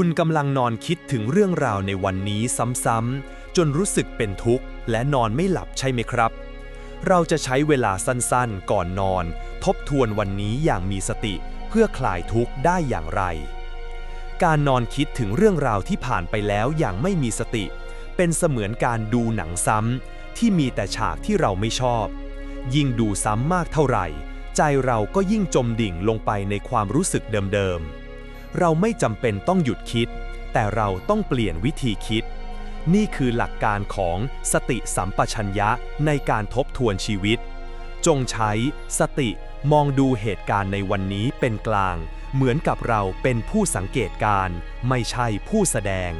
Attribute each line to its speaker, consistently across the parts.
Speaker 1: คุณกำลังนอนคิดถึงเรื่องราวในวันนี้ซ้ำๆ จนรู้สึกเป็นทุกข์ และนอนไม่หลับใช่ไหมครับ เราจะใช้เวลาสั้นๆ ก่อนนอน ทบทวนวันนี้อย่างมีสติ เพื่อคลายทุกข์ได้อย่างไร การนอนคิดถึงเรื่องราวที่ผ่านไปแล้วอย่างไม่มีสติ เป็นเสมือนการดูหนังซ้ำที่มีแต่ฉากที่เราไม่ชอบ ยิ่งดูซ้ำมากเท่าไหร่ ใจเราก็ยิ่งจมดิ่งลงไปในความรู้สึกเดิมๆ เราไม่จำเป็นต้องหยุดคิด แต่เราต้องเปลี่ยนวิธีคิด นี่คือหลักการของสติสัมปชัญญะในการทบทวนชีวิต จงใช้สติมองดูเหตุการณ์ในวันนี้เป็นกลาง เหมือนกับเราเป็นผู้สังเกตการณ์ไม่ใช่ผู้แสดง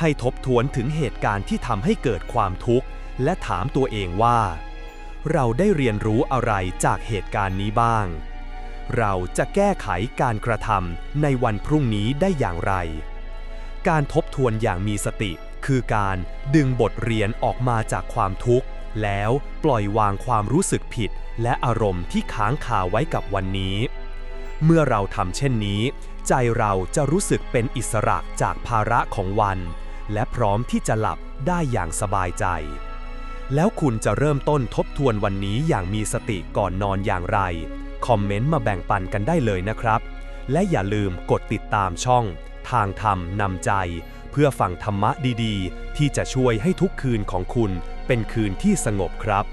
Speaker 1: ให้ทบทวนถึงเหตุการณ์ที่ทำให้เกิดความทุกข์ และถามตัวเองว่า เราได้เรียนรู้อะไรจากเหตุการณ์นี้บ้าง เราจะแก้ไขการกระทำในวันพรุ่งนี้ได้อย่างไร การทบทวนอย่างมีสติ คือการดึงบทเรียนออกมาจากความทุกข์ แล้วปล่อยวางความรู้สึกผิด และอารมณ์ที่ค้างคาไว้กับวันนี้ เมื่อเราทำเช่นนี้ ใจเราจะรู้สึกเป็นอิสระจากภาระของวัน และพร้อมที่จะหลับได้อย่างสบายใจแล้วคุณจะเริ่มต้นทบทวนวันนี้อย่างมีสติก่อนนอนอย่างไร คอมเมนต์มาแบ่งปันกันได้เลยนะครับ และอย่าลืมกดติดตามช่อง ทางธรรมนำใจ เพื่อฟังธรรมะดีๆ ที่จะช่วยให้ทุกคืนของคุณเป็นคืนที่สงบครับ